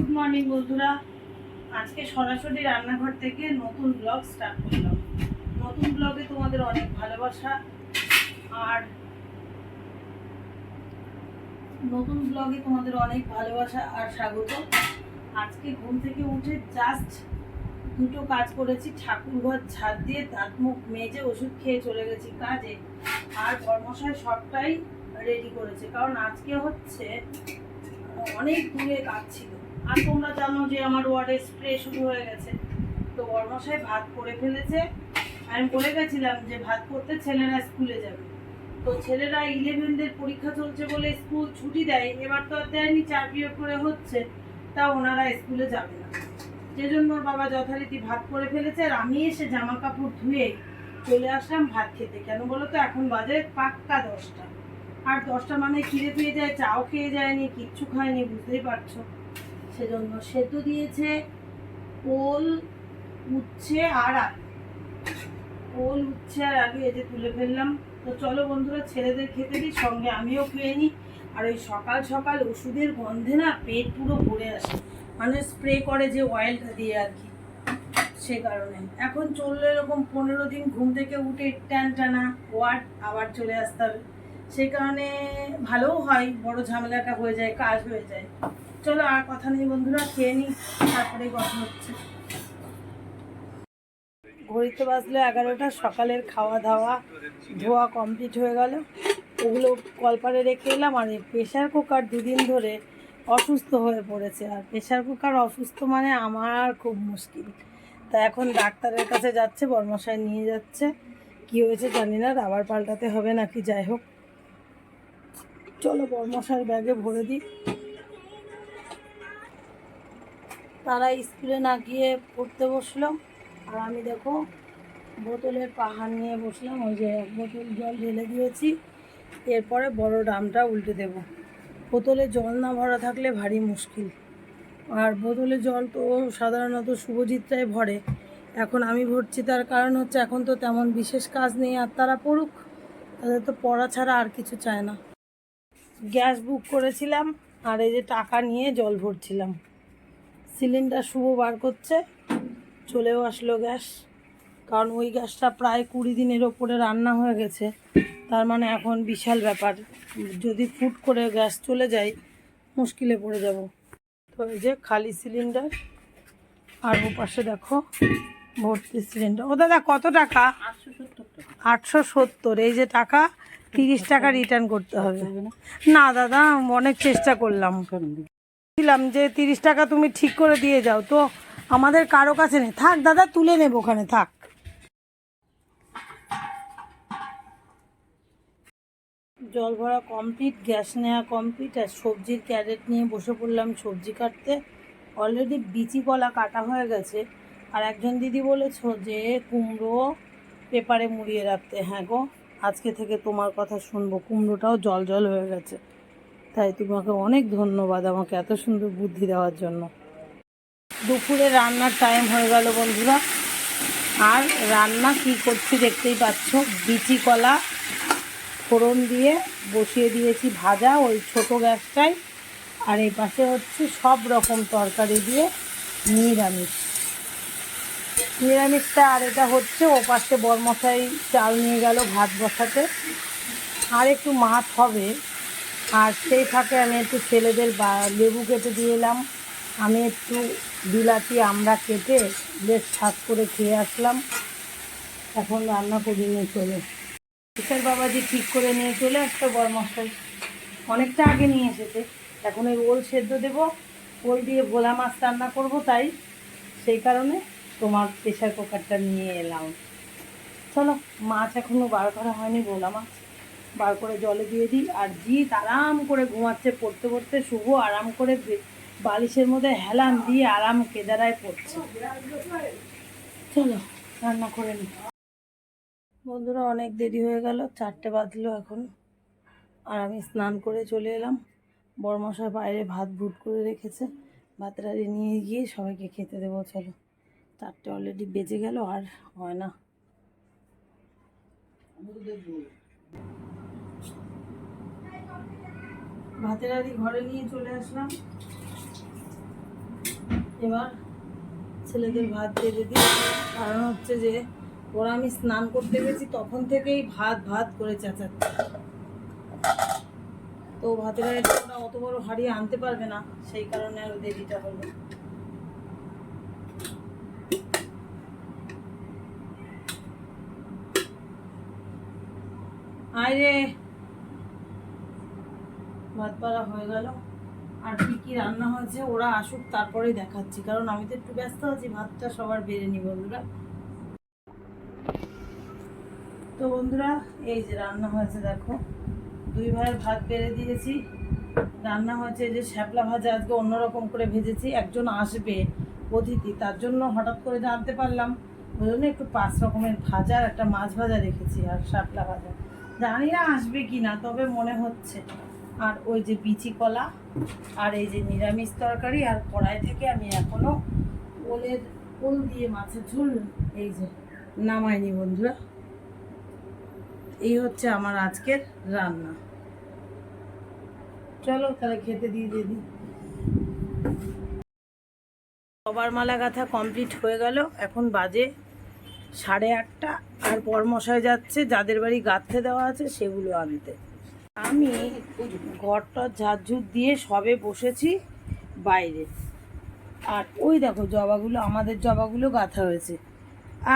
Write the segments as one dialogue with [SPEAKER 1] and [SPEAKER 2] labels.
[SPEAKER 1] Good morning বন্ধুরা। আজকে সরাসরি রান্নাঘর থেকে নতুন ব্লগ স্টার্ট করলাম। নতুন ব্লগে তোমাদের অনেক ভালোবাসা। আর নতুন ব্লগে তোমাদের অনেক ভালোবাসা আর স্বাগত। আজকে ঘুম থেকে উঠে জাস্ট দুটো কাজ করেছি। ঠাকুর ঘর ঝাড় দিয়ে দাঁত মুখ মেজে ওষুধ খেয়ে চলে গেছি কাজে। আর কর্মশয় সবটাই রেডি করেছে। কারণ আজকে হচ্ছে, অনেক দূরে কাজ ছিল। আর তোমরা জানো যে আমার ওয়ার্ডে স্প্রে শুরু হয়ে গেছে। তো বর্মশাই ভাত করে ফেলেছে। আমি বলে গেছিলাম যে ভাত করতে ছেলেরা স্কুলে যাবে। তো ছেলেরা ইলেভেনদের পরীক্ষা চলছে বলে স্কুল ছুটি দেয়। এবার তো আর দেয়নি, চার পিরিয়ড করে হচ্ছে। তা ওনারা স্কুলে যাবে না। যে জন্য বাবা যথারীতি ভাত করে ফেলেছে। আর আমি এসে জামা কাপড় ধুয়ে চলে আসলাম ভাত খেতে। কেন বলো তো এখন বাজে পাক্কা দশটা। আর দশটা মানে খিদে পেয়ে যায়, চাও খেয়ে যায়নি, কিচ্ছু খায়নি, বুঝতেই পারছ। সেজন্য সেদ্ধ দিয়েছে ওল, উচ্ছে আর ওল, উচ্ছে আর এই যে তুলে ফেললাম। তো চলো বন্ধুরা, ছেলেদের খেতে দিই, সঙ্গে আমিও খেয়ে নিই। আর ওই সকাল সকাল ওষুধের গন্ধে না পেট পুরো ভরে আসে। মানে স্প্রে করে যে অয়েলটা দিয়ে আর কি। সে কারণে। এখন চলল এরকম পনেরো দিন ঘুম থেকে উঠে টান টানা ওয়ার্ড আবার চলে আসতে হবে। সে কারণে ভালোও হয়, বড় ঝামেলাটা হয়ে যায়, কাজ হয়ে যায়। চলো আর কথা নেই বন্ধুরা, খেয়ে নিই, তারপরে কথা হচ্ছে। ঘড়িতে বাজলো এগারোটা, সকালের খাওয়া দাওয়া, ধোয়া কমপ্লিট হয়ে গেল। ওগুলো কলপারে রেখে এলাম, আর প্রেশার কুকার দুদিন ধরে অসুস্থ হয়ে পড়েছে। আর প্রেশার কুকার অসুস্থ মানে আমার খুব মুশকিল। তা এখন ডাক্তারের কাছে যাচ্ছে, বর্মশাই নিয়ে যাচ্ছে। কি হয়েছে জানি না রাবার পাল্টাতে হবে নাকি, যাই হোক। চলো বর্মশার ব্যাগে ভরে দিই। তারা স্কুলে না গিয়ে পড়তে বসল। আর আমি দেখো, বোতলের পাহাড় নিয়ে বসলাম, ওই যে বোতল জল ঢেলে দিয়েছি, এরপরে বড় ড্রামটা উল্টে দেব। বোতলে জল না ভরা থাকলে ভারী মুশকিল। আর বোতলে জল তো সাধারণত শুভজিৎরাই ভরে। এখন আমি ভরছি, তার কারণ হচ্ছে এখন তো তেমন বিশেষ কাজ নেই, আর তারা পড়ুক, তাদের তো পড়া ছাড়া আর কিছু চায় না। গ্যাস বুক করেছিলাম, আর এই যে টাকা নিয়ে জল ভরছিলাম। সিলিন্ডার শুভ বার করছে। চলেও আসলো গ্যাস। কারণ ওই গ্যাসটা প্রায় কুড়ি দিনের ওপরে রান্না হয়ে গেছে। তার মানে এখন বিশাল ব্যাপার। যদি ফুট করে গ্যাস চলে যায়, মুশকিলে পড়ে যাব। তো এই যে খালি সিলিন্ডার। আর ও পাশে দেখো, ভর্তি সিলিন্ডার। ও দাদা, কত টাকা? আটশো সত্তর। এই যে টাকা, তিরিশ টাকা রিটার্ন করতে হবে। না দাদা, অনেক চেষ্টা করলাম। ছিলাম যে তিরিশ টাকা তুমি ঠিক করে দিয়ে যাও। তো আমাদের কারও কাছে নেই। থাক দাদা, তুলে নেব ওখানে, থাক। জল ভরা কমপ্লিট গ্যাস নেওয়া কমপ্লিট আর সবজির ক্যারেট নিয়ে বসে পড়লাম সবজি কাটতে। অলরেডি বিচি কলা কাটা হয়ে গেছে। আর একজন দিদি বলেছ যে কুমড়ো পেপারে মুড়িয়ে রাখতে। হ্যাঁ গো, আজকে থেকে তোমার কথা শুনব। কুমড়োটাও জল জল হয়ে গেছে। তাই তোমাকে অনেক ধন্যবাদ আমাকে এত সুন্দর বুদ্ধি দেওয়ার জন্য। দুপুরে রান্নার টাইম হয়ে গেল বন্ধুরা। আর রান্না কি করছি দেখতেই পাচ্ছ? বিচি কলা ফোড়ন দিয়ে বসিয়ে দিয়েছি ভাজা ওই ছোট গ্যাসটাই। আর এই পাশে হচ্ছে সব রকম তরকারি দিয়ে নিরামিষ। নিরামিষটা আর এটা হচ্ছে ও পাশে বরমশাই চাল নিয়ে গেল ভাত বসাতে। আর একটু মাছ হবে। আর সেই ফাঁকে আমি একটু ছেলেদের বা লেবু কেটে দিয়ে এলাম। আমি একটু বিলাতি, আমরা কেটে বেশ স্বাদ করে খেয়ে আসলাম। এখন রান্না করি নিয়ে চলে। কিশোর বাবাজি ঠিক করে নিয়ে চলে আসতো বরমশাই। অনেকটা আগে নিয়ে এসেছে। এখন ওই ওল সেদ্ধ দেবো। ওল দিয়ে ভোলা মাছ রান্না করব তাই। সেই কারণে তোমার প্রেশার কুকারটা নিয়ে এলাম। চলো, মাছ এখনও বার করা হয়নি ভোলা মাছ। বার করে জলে দিয়ে দিই আর জিৎ আরাম করে ঘুমাচ্ছে, পড়তে পড়তে শুভ আরাম করে বালিশের মধ্যে হেলান দিয়ে আরাম কেদারায় পড়ছে। চলো, রান্না করে নি। বন্ধুরা, অনেক দেরি হয়ে গেল, চারটে বাজলো এখন। আর আমি স্নান করে চলে এলাম। বড়মশাই বাইরে ভাত ভুট করে রেখেছে। ভাতটা নিয়ে গিয়ে সবাইকে খেতে দেবো, চলো। চারটে অলরেডি বেজে গেল, আর হয় না। ভাতের আদি ঘরে নিয়ে চলে আসলাম। এবার ছেলেদের ভাত দিয়ে দিই। কারণ হচ্ছে যে, ওরা আমি স্নান করতে গেছি, তখন থেকেই ভাত ভাত করে চেঁচাচ্ছে। তো ভাতের হাঁড়িটা ওরা অত বড় হাঁড়ি আনতে পারবে না, সেই কারণে আরও দেরিটা হলো আয় রে। ভাত পাড়া হয়ে গেল। আর কি কি রান্না হয়েছে ওরা আসুক, তারপরেই দেখাচ্ছি। কারণ আমি তো একটু ব্যস্ত আছি, ভাতটা সবার বেড়ে নি বন্ধুরা। তো বন্ধুরা, এই যে রান্না হয়েছে দেখো। দুই ভাইয়ের ভাত বেড়ে দিয়েছি। রান্না হয়েছে যে শ্যাপলা ভাজা, আজকে অন্যরকম করে ভেজেছি। একজন আসবে অতিথি, তার জন্য হঠাৎ করে জানতে পারলাম। ওই জন্য একটু পাঁচ রকমের ভাজা আর একটা মাছ ভাজা রেখেছি, আর শ্যাপলা ভাজা। জানি না আসবে কি না তবে মনে হচ্ছে। আর ওই যে বিচি কলা আর এই যে নিরামিষ তরকারি আর কড়াই থেকে আমি এখনও ওলের ওল দিয়ে মাছের ঝোল এই যে নামাইনি বন্ধুরা। এই হচ্ছে আমার আজকের রান্না। চলো তাহলে খেতে দিয়ে দিয়ে দিই। সবার মালা গাথা কমপ্লিট হয়ে গেল। এখন বাজে সাড়ে আটটা। আর পরমশায় যাচ্ছে, যাদের বাড়ি গাঁথতে দেওয়া আছে সেগুলো আনতে। আমি ঘরটা ঝাড়ঝুট দিয়ে সবে বসেছি বাইরে। আর ওই দেখো জবাগুলো, আমাদের জবাগুলো গাঁথা হয়েছে।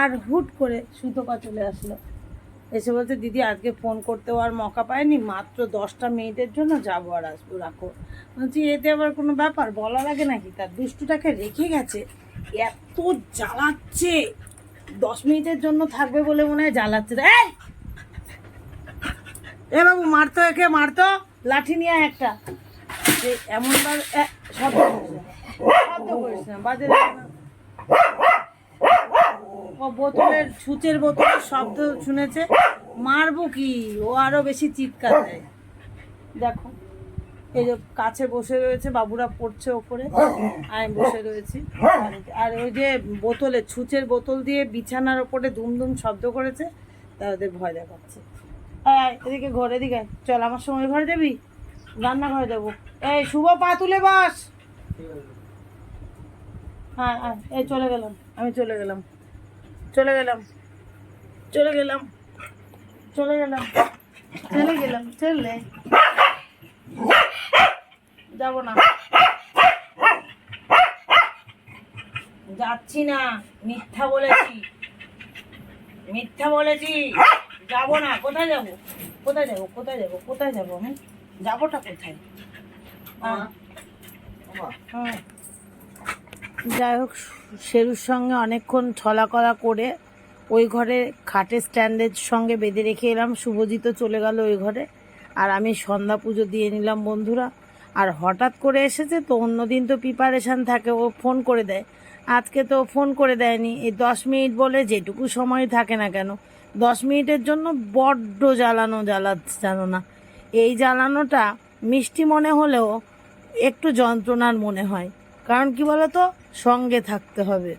[SPEAKER 1] আর হুট করে সুতোকা চলে আসলো। এসে বলতে দিদি, আজকে ফোন করতেও আর মকা পায়নি, মাত্র দশটা মিনিটের জন্য যাব আর আসব, রাখো। বলছি, এতে আবার কোনো ব্যাপার? বলা লাগে নাকি? তার দুষ্টুটাকে রেখে গেছে। এত জ্বালাচ্ছে। দশ মিনিটের জন্য থাকবে বলে মনে হয় জ্বালাচ্ছে। এই এ বাবু, মারতো একে, মারতো? লাঠি নিয়ে একটা। যে এমনবার শব্দ না ও বোতলের ছুঁচের বোতলের শব্দ শুনেছে। মারবো কি? ও আরও বেশি চিৎকার দেয়। দেখো, এই যে কাছে বসে রয়েছে, বাবুরা পড়ছে ওপরে। আমি বসে রয়েছি। আর- ওই যে বোতলে ছুঁচের বোতল দিয়ে বিছানার ওপরে দুমদুম শব্দ করেছে তা ওদের ভয় দেখাচ্ছে। আয়, এদিকে ঘর এদিকে। চল আমার সঙ্গে ঘরে যাবি? রান্নাঘরে যাব। এই শুভ পা তুলে বাস। হ্যাঁ হ্যাঁ এই চলে গেলাম। আমি চলে গেলাম। চলে গেলাম। চলে গেলাম। চলে গেলাম। চলে গেলাম। চললে যাব না। যাচ্ছি না। মিথ্যা বলেছি। মিথ্যা বলেছি। যাব না কোথায় যাব? কোথায় যাব কোথায় যাব কোথায় যাব আমি যাবোটা কোথায়? হ্যাঁ। হ্যাঁ। যাই হোক শেরুর সঙ্গে অনেকক্ষণ ছলাকলা করে ওই ঘরে খাটের স্ট্যান্ডের সঙ্গে বেঁধে রেখে এলাম। শুভজিৎ চলে গেল ওই ঘরে। আর আমি সন্ধ্যা পুজো দিয়ে নিলাম বন্ধুরা। আর হঠাৎ করে এসেছে তো অন্যদিন তো প্রিপারেশান থাকে ও ফোন করে দেয়। আজকে তো ফোন করে দেয়নি। এই দশ মিনিট বলে যেটুকু সময় থাকে না কেন দশ মিনিটের জন্য বড্ড জ্বালানো জ্বালা জানো না। এই জ্বালানোটা মিষ্টি মনে হলেও একটু যন্ত্রণার মনে হয়। কারণ কি বলতো? সঙ্গে থাকতে হবে।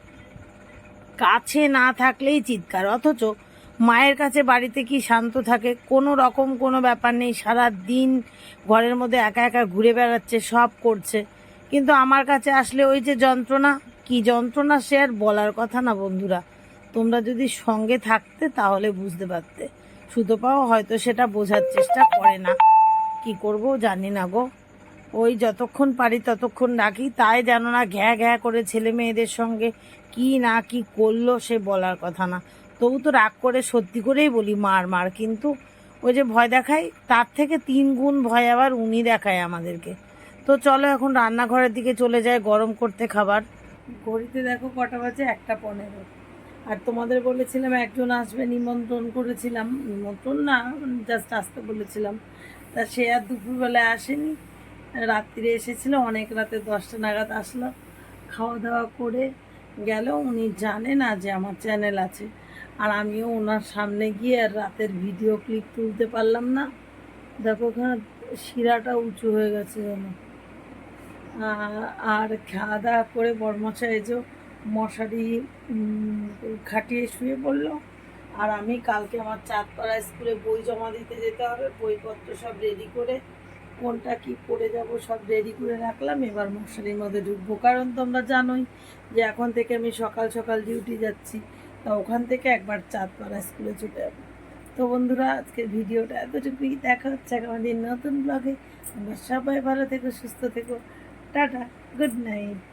[SPEAKER 1] কাছে না থাকলেই চিৎকার। অথচ মায়ের কাছে বাড়িতে কি শান্ত থাকে? কোনো রকম কোনো ব্যাপার নেই। সারা দিন ঘরের মধ্যে একা একা ঘুরে বেড়াচ্ছে, সব করছে। কিন্তু আমার কাছে আসলে ওই যে যন্ত্রণা, কি যন্ত্রণা সে আর বলার কথা না বন্ধুরা। তোমরা যদি সঙ্গে থাকতে, তাহলে বুঝতে পারতে। সুতোপাও হয়তো সেটা বোঝার চেষ্টা করে না। কি করব জানি না গো। ওই যতক্ষণ পারি ততক্ষণ ডাকি তাই যেন না ঘ্যা ঘ্যা করে ছেলে মেয়েদের সঙ্গে কি না কি করল সে বলার কথা না। তবু তো রাগ করে সত্যি করেই বলি মার মার। কিন্তু ওই যে ভয় দেখায় তার থেকে তিন গুণ ভয় আবার উনি দেখায় আমাদেরকে। তো চলো এখন রান্নাঘরের দিকে চলে যায় গরম করতে খাবার। ঘড়িতে দেখো কটা বাজে, একটা পনেরো। আর তোমাদের বলেছিলাম একজন আসবে, নিমন্ত্রণ করেছিলাম। নিমন্ত্রণ না জাস্ট আসতে বলেছিলাম। তা সে আর দুপুরবেলায় আসেনি। রাত্রিরে এসেছিল, অনেক রাতে দশটা নাগাদ আসলো। খাওয়া দাওয়া করে গেল। উনি জানে না যে আমার চ্যানেল আছে। আর আমিও ওনার সামনে গিয়ে আর রাতের ভিডিও ক্লিপ তুলতে পারলাম না। দেখো ওখানে শিরাটা উঁচু হয়ে গেছে যেন। আর খাওয়া দাওয়া করে বরমশাই যে মশারি খাটিয়ে শুয়ে পড়ল। আর আমি কালকে আমার চাঁদপাড়া স্কুলে বই জমা দিতে যেতে হবে, বইপত্র সব রেডি করে, কোনটা কি পরে যাব সব রেডি করে রাখলাম। এবার মশারির মধ্যে ঢুকবো। কারণ তোমরা জানোই যে এখন থেকে আমি সকাল সকাল ডিউটি যাচ্ছি, তা ওখান থেকে একবার চাঁদপাড়া স্কুলে ছুটে যাব। তো বন্ধুরা, আজকের ভিডিওটা এতটুকুই। দেখা হচ্ছে আমাদের নতুন ব্লগে তোমরা সবাই ভালো থেকো, সুস্থ থেকো। Tata good night